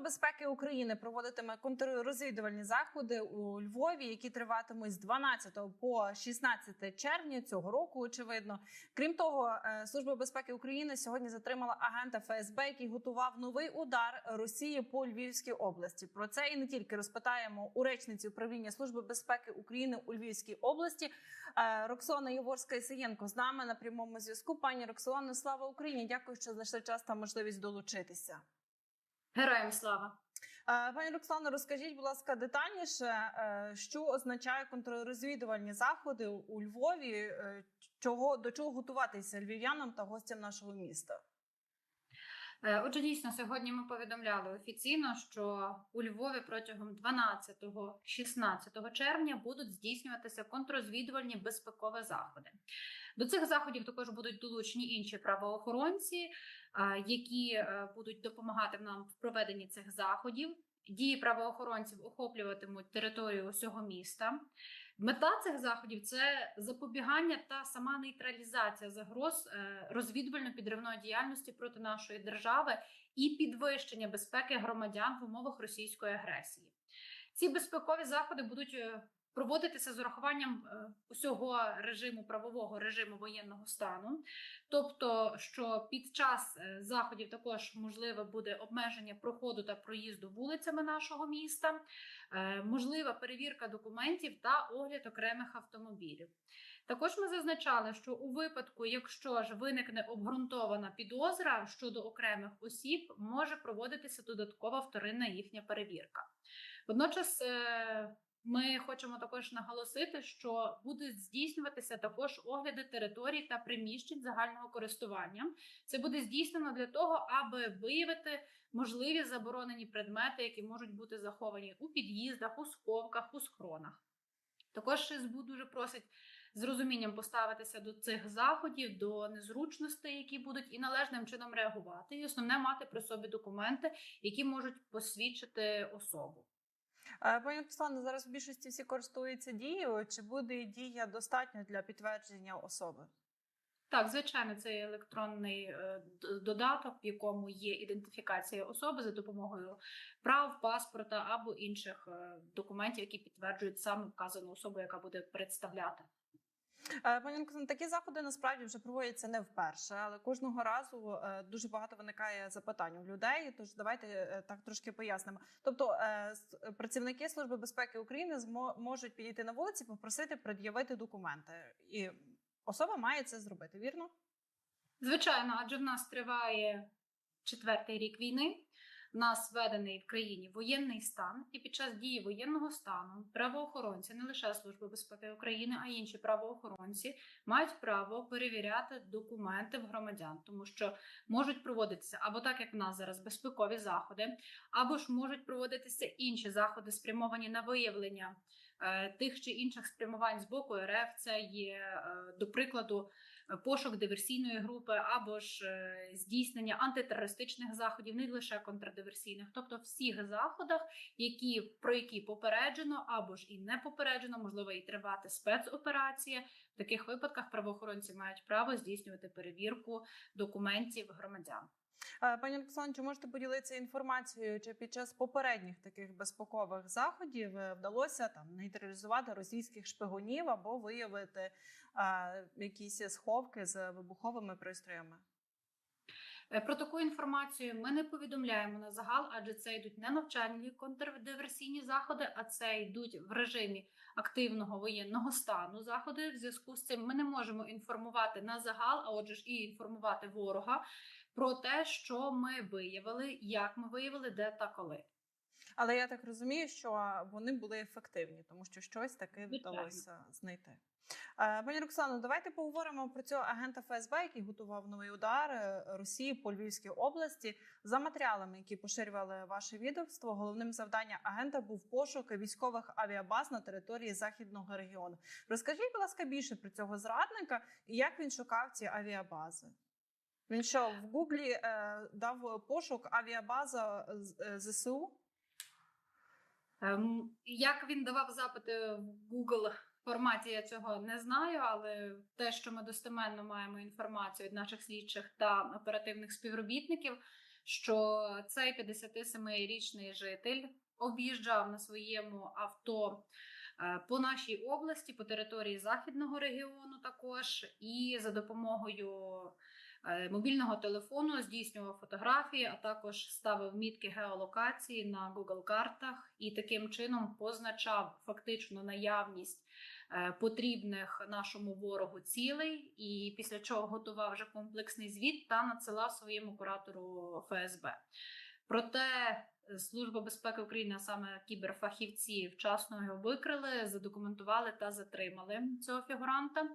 Безпеки України проводитиме контррозвідувальні заходи у Львові, які триватимуть з 12 по 16 червня цього року. Очевидно, крім того, е, служба безпеки України сьогодні затримала агента ФСБ, який готував новий удар Росії по Львівській області. Про це і не тільки розпитаємо у речниці управління служби безпеки України у Львівській області. Е, Роксона Єворська Ісаєнко з нами на прямому зв'язку. Пані Роксолано, слава Україні! Дякую, що знайшли час та можливість долучитися. Героям слава. Е, Пані Роксано, розкажіть, будь ласка, детальніше, е, що означає контррозвідувальні заходи у Львові, е, чого до чого готуватися львів'янам та гостям нашого міста? Отже, дійсно, сьогодні ми повідомляли офіційно, що у Львові протягом 12-16 червня будуть здійснюватися контррозвідувальні безпекові заходи. До цих заходів також будуть долучені інші правоохоронці, які е, будуть допомагати нам в проведенні цих заходів. Дії правоохоронців охоплюватимуть територію усього міста. Мета цих заходів це запобігання та сама нейтралізація загроз е, розвідувально-підривної діяльності проти нашої держави і підвищення безпеки громадян в умовах російської агресії. Ці безпекові заходи будуть е, проводитися з урахуванням е, усього режиму правового режиму воєнного стану, тобто, що під час е, заходів також можливе буде обмеження проходу та проїзду вулицями нашого міста, е, можлива перевірка документів та огляд окремих автомобілів. Також ми зазначали, що у випадку, якщо ж виникне обґрунтована підозра щодо окремих осіб, може проводитися додаткова вторинна їхня перевірка. Водночас. Ми хочемо також наголосити, що будуть здійснюватися також огляди територій та приміщень загального користування. Це буде здійснено для того, аби виявити можливі заборонені предмети, які можуть бути заховані у під'їздах, у сховках, у схронах. Також СБУ дуже просить з розумінням поставитися до цих заходів, до незручностей, які будуть, і належним чином реагувати. І основне мати при собі документи, які можуть посвідчити особу. Пані Руслана, зараз в більшості всі користуються дією. Чи буде дія достатньо для підтвердження особи? Так, звичайно, це електронний е, додаток, в якому є ідентифікація особи за допомогою прав, паспорта або інших е, документів, які підтверджують саме вказану особу, яка буде представляти. Е, Пані Руслане, такі заходи насправді вже проводяться не вперше, але кожного разу е, дуже багато виникає запитань у людей. Тож давайте е, так трошки пояснимо. Тобто працівники Служби безпеки України можуть підійти на вулиці, попросити пред'явити документи, і особа має це зробити. Вірно? Звичайно, адже в нас триває четвертий рік війни. Нас введений в країні воєнний стан, і під час дії воєнного стану правоохоронці, не лише Служба безпеки України, а й інші правоохоронці мають право перевіряти документи в громадян, тому що можуть проводитися або так, як в нас зараз безпекові заходи, або ж можуть проводитися інші заходи, спрямовані на виявлення е, тих чи інших спрямувань з боку РФ. Це є, е, до прикладу, пошук диверсійної групи або ж е, здійснення антитерористичних заходів, не лише контрдиверсійних, тобто всіх заходах, які про які попереджено або ж і не попереджено, можливо, і тривати спецоперація. В таких випадках правоохоронці мають право здійснювати перевірку документів громадян. Е, Пані Оксано, чи можете поділитися інформацією, чи під час попередніх таких безпекових заходів е, вдалося там нейтралізувати російських шпигунів або виявити е, якісь сховки з вибуховими пристроями? Про таку інформацію ми не повідомляємо на загал, адже це йдуть не навчальні контрдиверсійні заходи, а це йдуть в режимі активного воєнного стану заходи. В зв'язку з цим ми не можемо інформувати на загал, а отже ж і інформувати ворога про те, що ми виявили, як ми виявили, де та коли. Але я так розумію, що вони були ефективні, тому що щось таке вдалося знайти. Е, Пані Роксано, давайте поговоримо про цього агента ФСБ, який готував новий удар е, Росії по Львівській області. За матеріалами, які поширювали ваше відомство, головним завданням агента був пошук військових авіабаз на території західного регіону. Розкажіть, будь ласка, більше про цього зрадника і як він шукав ці авіабази. Він що в Гуглі е, дав пошук авіабаза з- е, ЗСУ? Ем, Як він давав запити в Google форматі, я цього не знаю, але те, що ми достеменно маємо інформацію від наших слідчих та оперативних співробітників, що цей 57-річний житель об'їжджав на своєму авто е, по нашій області, по території західного регіону, також і за допомогою мобільного телефону здійснював фотографії, а також ставив мітки геолокації на Google картах і таким чином позначав фактично наявність е, потрібних нашому ворогу цілей, і після чого готував вже комплексний звіт та надсилав своєму куратору ФСБ. Проте е, Служба безпеки України, а саме кіберфахівці, вчасно його викрили, задокументували та затримали цього фігуранта.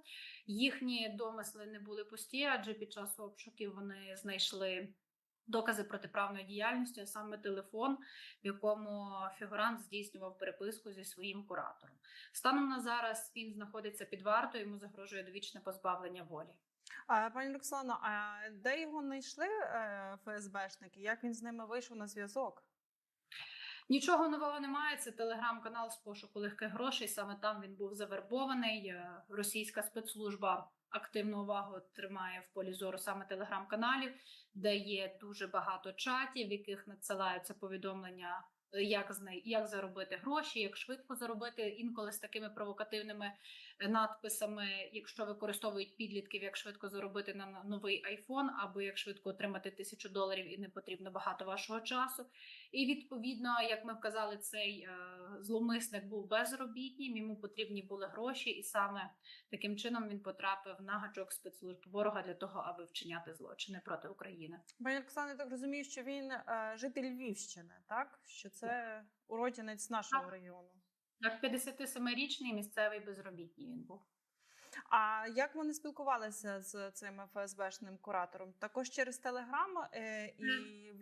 Їхні домисли не були пусті, адже під час обшуків вони знайшли докази протиправної діяльності, а саме телефон, в якому фігурант здійснював переписку зі своїм куратором. Станом на зараз він знаходиться під вартою, йому загрожує довічне позбавлення волі. А, пані Роксано, а де його знайшли е, ФСБшники? Як він з ними вийшов на зв'язок? Нічого нового немає. Це телеграм-канал з пошуку легких грошей. Саме там він був завербований. Е, Російська спецслужба активну увагу тримає в полі зору саме телеграм-каналів, де є дуже багато чатів, в яких надсилаються повідомлення. е, Як знай, як заробити гроші, як швидко заробити інколи з такими провокативними е, надписами, якщо використовують підлітків, як швидко заробити на новий айфон, або як швидко отримати тисячу доларів і не потрібно багато вашого часу. І відповідно, як ми вказали, цей е, зловмисник був безробітнім, йому потрібні були гроші, і саме таким чином він потрапив на гачок спецслужб ворога для того, аби вчиняти злочини проти України. Пані я так розумію, що він е, житель Львівщини, так? Що це уродженець нашого Так. регіону. Як 57-річний місцевий безробітний він був. А як вони спілкувалися з цим ФСБшним куратором? Також через телеграм, е, і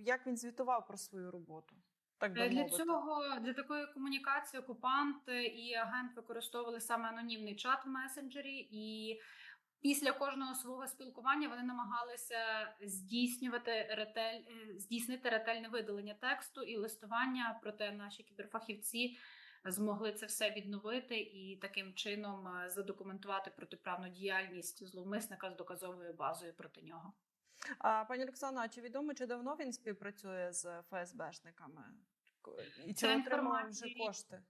як він звітував про свою роботу? Так би Е, Для цього для такої комунікації окупант і агент використовували саме анонімний чат в месенджері, і після кожного свого спілкування вони намагалися здійснювати ретель, е, здійснити ретельне видалення тексту і листування. Проте наші кіберфахівці змогли це все відновити і таким чином е, задокументувати протиправну діяльність зловмисника з доказовою базою проти нього. А пані Роксано, а чи відомо, чи давно він співпрацює з ФСБшниками? І чи отримав вже кошти?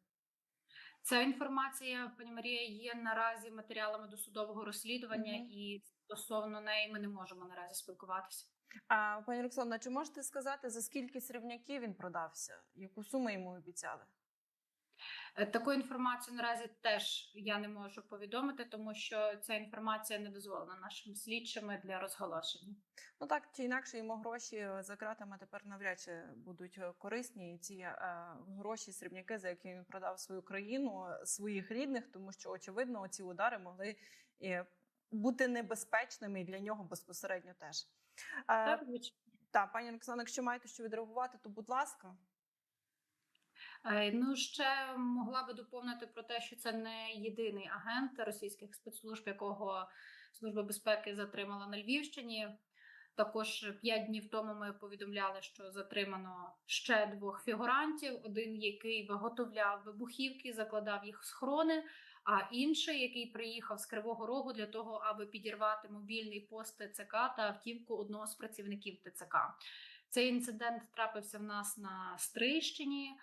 Ця інформація, пані Марія, є наразі матеріалами досудового розслідування, Мгм. і стосовно неї ми не можемо наразі спілкуватися. А пані Роксана, чи можете сказати, за скільки срібняків він продався? Яку суму йому обіцяли? Е, Таку інформацію наразі теж я не можу повідомити, тому що ця інформація не дозволена нашим слідчими для розголошення. Ну так чи інакше йому гроші за кратами тепер навряд чи будуть е, корисні. І ці е, гроші, срібняки, за які він продав свою країну, своїх рідних, тому що очевидно ці удари могли е, бути небезпечними і для нього безпосередньо теж. Е, Так. Так, пані Оксана, якщо маєте що відреагувати, то будь ласка. Е, Ну, ще могла би доповнити про те, що це не єдиний агент російських спецслужб, якого Служба безпеки затримала на Львівщині. Також п'ять днів тому ми повідомляли, що затримано ще двох фігурантів: один, який виготовляв вибухівки, закладав їх в схорони, а інший, який приїхав з Кривого Рогу для того, аби підірвати мобільний пост ТЦК та автівку одного з працівників ТЦК. Цей інцидент трапився в нас на Стрийщині.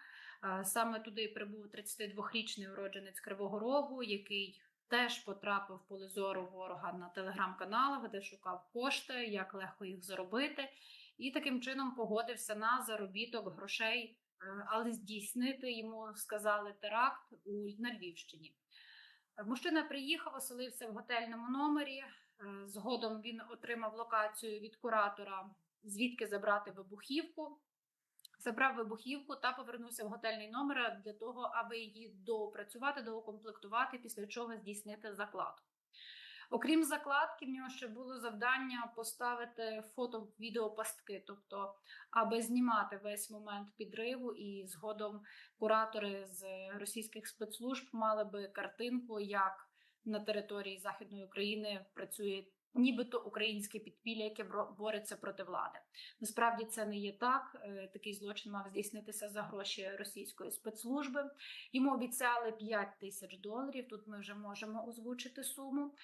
Саме туди прибув 32-річний уродженець Кривого Рогу, який теж потрапив в поле зору ворога на телеграм-каналах, де шукав кошти, як легко їх заробити, і таким чином погодився на заробіток грошей, е, але здійснити йому сказали теракт у на Львівщині. Мужчина приїхав, оселився в готельному номері. Е, Згодом він отримав локацію від куратора, звідки забрати вибухівку забрав вибухівку та повернувся в готельний номер для того, аби її доопрацювати, доукомплектувати, після чого здійснити закладку. Окрім закладки, в нього ще було завдання поставити фото-відеопастки, тобто аби знімати весь момент підриву, і згодом куратори з російських спецслужб мали би картинку, як на території Західної України працює нібито українське підпілля, яке бореться проти влади. Насправді це не є так. Е, Такий злочин мав здійснитися за гроші російської спецслужби. Йому обіцяли 5 тисяч доларів. Тут ми вже можемо озвучити суму.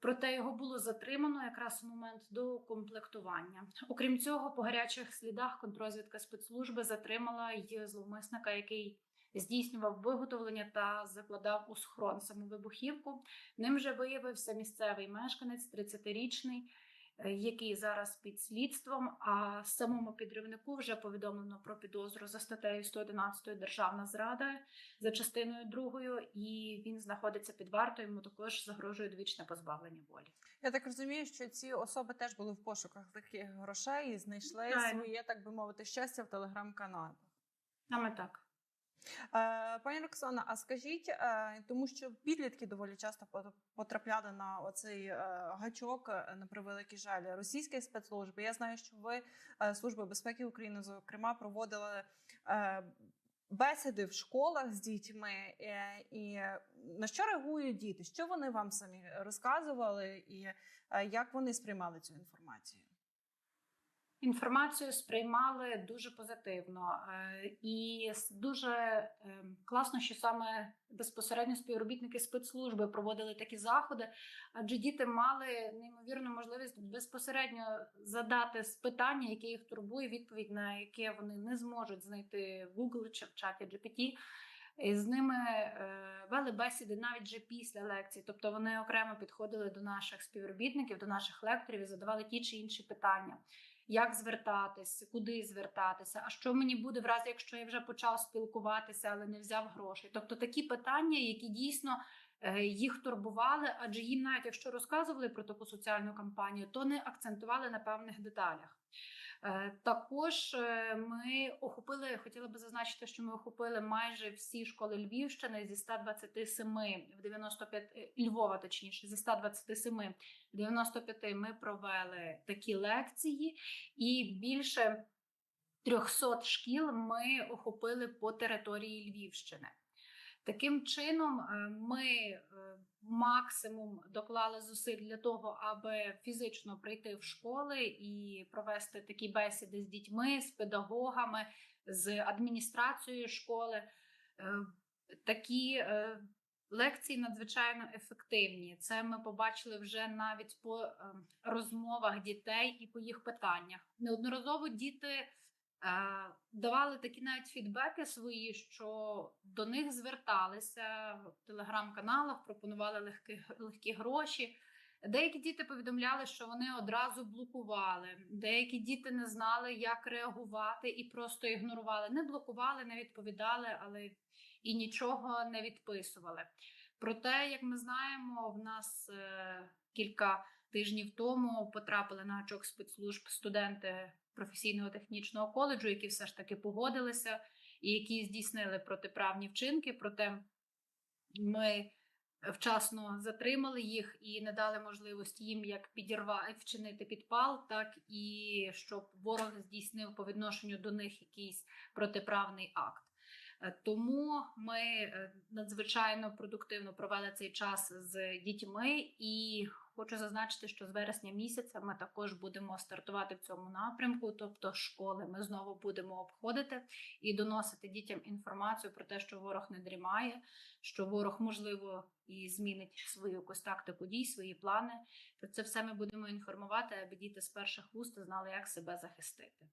Проте його було затримано якраз у момент до комплектування. Окрім цього, по гарячих слідах контрозвідка спецслужби затримала й зловмисника, який здійснював виготовлення та закладав у схрон саму вибухівку. Ним же виявився місцевий мешканець, 30-річний, е, який зараз під слідством. А самому підривнику вже повідомлено про підозру за статтею 111 Державна зрада за частиною другою, і він знаходиться під вартою. Йому також загрожує довічне позбавлення волі. Я так розумію, що ці особи теж були в пошуках таких грошей і знайшли своє, так би мовити, щастя в телеграм-каналах. Саме так. Е, Пані Роксана, а скажіть, е, тому що підлітки доволі часто потрапляли на оцей е, гачок на превеликий жаль російських спецслужб. Я знаю, що ви служба безпеки України, зокрема, проводили бесіди в школах з дітьми. І на що реагують діти? Що вони вам самі розказували, і як вони сприймали цю інформацію? Інформацію сприймали дуже позитивно е, і дуже е, класно, що саме безпосередньо співробітники спецслужби проводили такі заходи, адже діти мали неймовірну можливість безпосередньо задати питання, яке їх турбує, відповідь на яке вони не зможуть знайти в Google чи в чаті GPT. І з ними е, вели бесіди навіть вже після лекцій. Тобто вони окремо підходили до наших співробітників, до наших лекторів і задавали ті чи інші питання. Як звертатись, куди звертатися, а що мені буде в разі, якщо я вже почав спілкуватися, але не взяв грошей? Тобто такі питання, які дійсно е, їх турбували, адже їм навіть якщо розказували про таку соціальну кампанію, то не акцентували на певних деталях. Е, Також е, ми охопили, хотіла би зазначити, що ми охопили майже всі школи Львівщини зі 127 в 95 е, Львова, точніше, зі 127 в 95 ми провели такі лекції, і більше 300 шкіл ми охопили по території Львівщини. Таким чином, е, ми е, максимум доклали зусиль для того, аби фізично прийти в школи і провести такі бесіди з дітьми, з педагогами, з адміністрацією школи. Е, Такі лекції надзвичайно ефективні. Це ми побачили вже навіть по розмовах дітей і по їх питаннях. Неодноразово діти. Е, Давали такі навіть фідбеки свої, що до них зверталися в телеграм-каналах, пропонували легкі, легкі гроші. Деякі діти повідомляли, що вони одразу блокували. Деякі діти не знали, як реагувати, і просто ігнорували. Не блокували, не відповідали, але і нічого не відписували. Проте, як ми знаємо, в нас е, кілька тижнів тому потрапили на гачок спецслужб студенти професійного технічного коледжу, які все ж таки погодилися і які здійснили протиправні вчинки. Проте ми вчасно затримали їх і не дали можливості їм як підірвати вчинити підпал, так і щоб ворог здійснив по відношенню до них якийсь протиправний акт. Е, Тому ми е, надзвичайно продуктивно провели цей час з дітьми, і хочу зазначити, що з вересня місяця ми також будемо стартувати в цьому напрямку, тобто школи ми знову будемо обходити і доносити дітям інформацію про те, що ворог не дрімає, що ворог можливо і змінить свою якусь тактику дій, свої плани. Про це все ми будемо інформувати, аби діти з перших вуст знали, як себе захистити.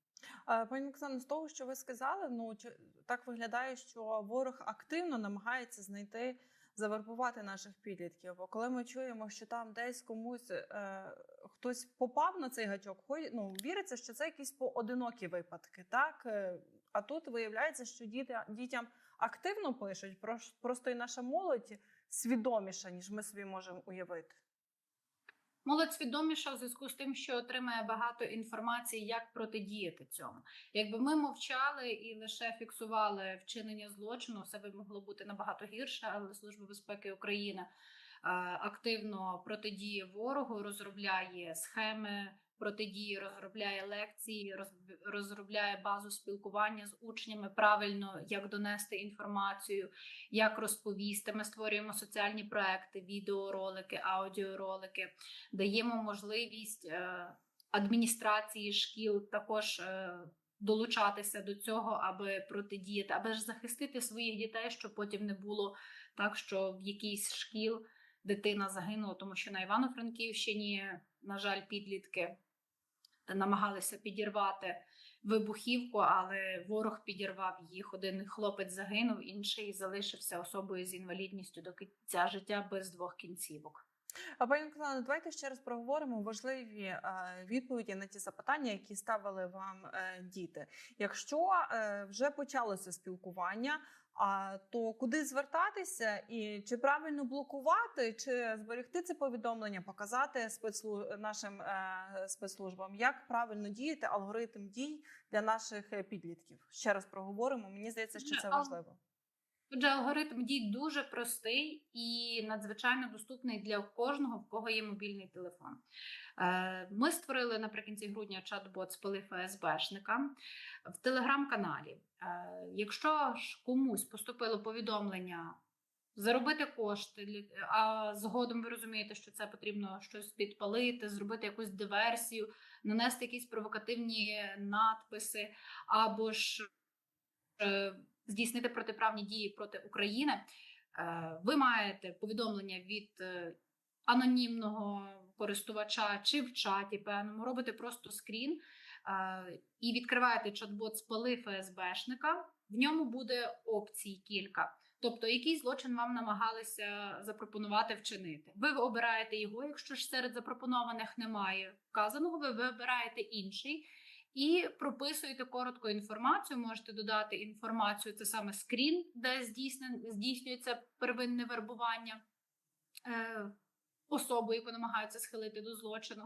Пані Оксано, з того, що ви сказали, ну так виглядає, що ворог активно намагається знайти, завербувати наших підлітків. Бо коли ми чуємо, що там десь комусь е, хтось попав на цей гачок, ну віриться, що це якісь поодинокі випадки, так Е, а тут виявляється, що діти дітям активно пишуть, прос- просто і наша молодь свідоміша, ніж ми собі можемо уявити. Молодь свідоміша в зв'язку з тим, що отримає багато інформації, як протидіяти цьому. Якби ми мовчали і лише фіксували вчинення злочину, все би могло бути набагато гірше, але Служба безпеки України е, активно протидіє ворогу, розробляє схеми протидії, розробляє лекції, роз- розробляє базу спілкування з учнями правильно, як донести інформацію, як розповісти. Ми створюємо соціальні проекти, відеоролики, аудіоролики даємо можливість е, адміністрації шкіл також е, долучатися до цього, аби протидіяти, аби ж захистити своїх дітей, щоб потім не було так, що в якійсь шкіл дитина загинула, тому що на Івано-Франківщині, на жаль, підлітки намагалися підірвати вибухівку, але ворог підірвав їх. Один хлопець загинув, інший залишився особою з інвалідністю до кінця життя без двох кінцівок. А пані Оксано, давайте ще раз проговоримо важливі е, відповіді на ті запитання, які ставили вам е, діти. Якщо е, вже почалося спілкування, а то куди звертатися, і чи правильно блокувати, чи зберегти це повідомлення, показати спецслуж... нашим е, спецслужбам, як правильно діяти, алгоритм дій для наших е, підлітків? Ще раз проговоримо. Мені здається, що це важливо. Отже, алгоритм дій дуже простий і надзвичайно доступний для кожного, в кого є мобільний телефон. Е, Ми створили наприкінці грудня чат-бот з пили ФСБшника в телеграм-каналі. Е, Якщо ж комусь поступило повідомлення заробити кошти, а згодом ви розумієте, що це потрібно щось підпалити, зробити якусь диверсію, нанести якісь провокативні надписи або ж е, здійснити протиправні дії проти України, е, ви маєте повідомлення від е, анонімного користувача чи в чаті певному, робите просто скрін е, і відкриваєте чат-бот спали ФСБшника. В ньому буде опцій кілька. Тобто, який злочин вам намагалися запропонувати вчинити. Ви обираєте його, якщо ж серед запропонованих немає вказаного, ви вибираєте інший і прописуєте коротко інформацію. Можете додати інформацію, це саме скрін, де здійснюється первинне вербування е, особи, яку намагаються схилити до злочину.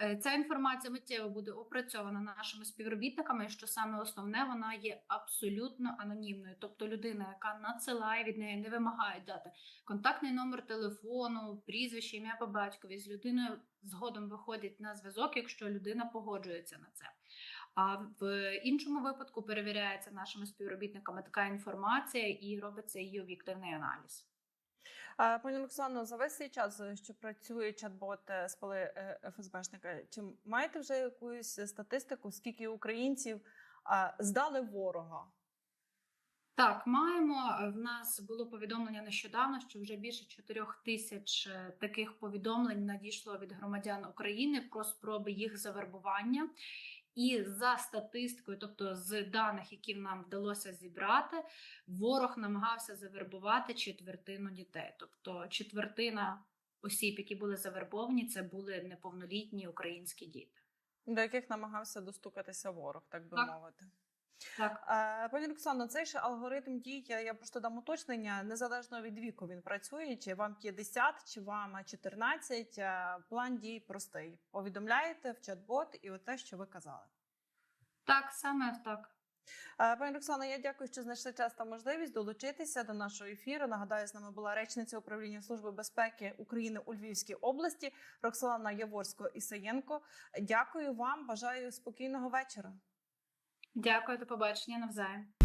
Е, ця інформація миттєво буде опрацьована нашими співробітниками. Що саме основне, вона є абсолютно анонімною. Тобто людина, яка надсилає від неї, не вимагає дати контактний номер телефону, прізвище, ім'я по батькові з людиною згодом виходить на зв'язок, якщо людина погоджується на це. А в іншому випадку перевіряється нашими співробітниками така інформація і робиться її об'єктивний аналіз. Пані Оксано, за весь цей час, е, що працює чат-бот е, спали е, ФСБшника, чи маєте вже якусь статистику, скільки українців здали ворога? Так, маємо. В нас було повідомлення нещодавно, що вже більше 4 тисяч таких повідомлень надійшло від громадян України про спроби їх завербування. І за статистикою, тобто з даних, які нам вдалося зібрати, ворог намагався завербувати четвертину дітей. Тобто четвертина осіб, які були завербовані, це були неповнолітні українські діти. До яких намагався достукатися ворог, так би Так. мовити? Так. Пані Оксано, цей ж алгоритм дій, я просто дам уточнення, незалежно від віку він працює, чи вам 50, чи вам 14, е, план дій простий. Повідомляєте в чат-бот і от те, що ви казали. Так, саме так. Пані Роксано, я дякую, що знайшли час та можливість долучитися до нашого ефіру. Нагадаю, з нами була речниця управління Служби безпеки України у Львівській області Роксолана Яворсько Ісаєнко. Дякую вам, бажаю спокійного вечора. Дякую, до побачення навзаєм.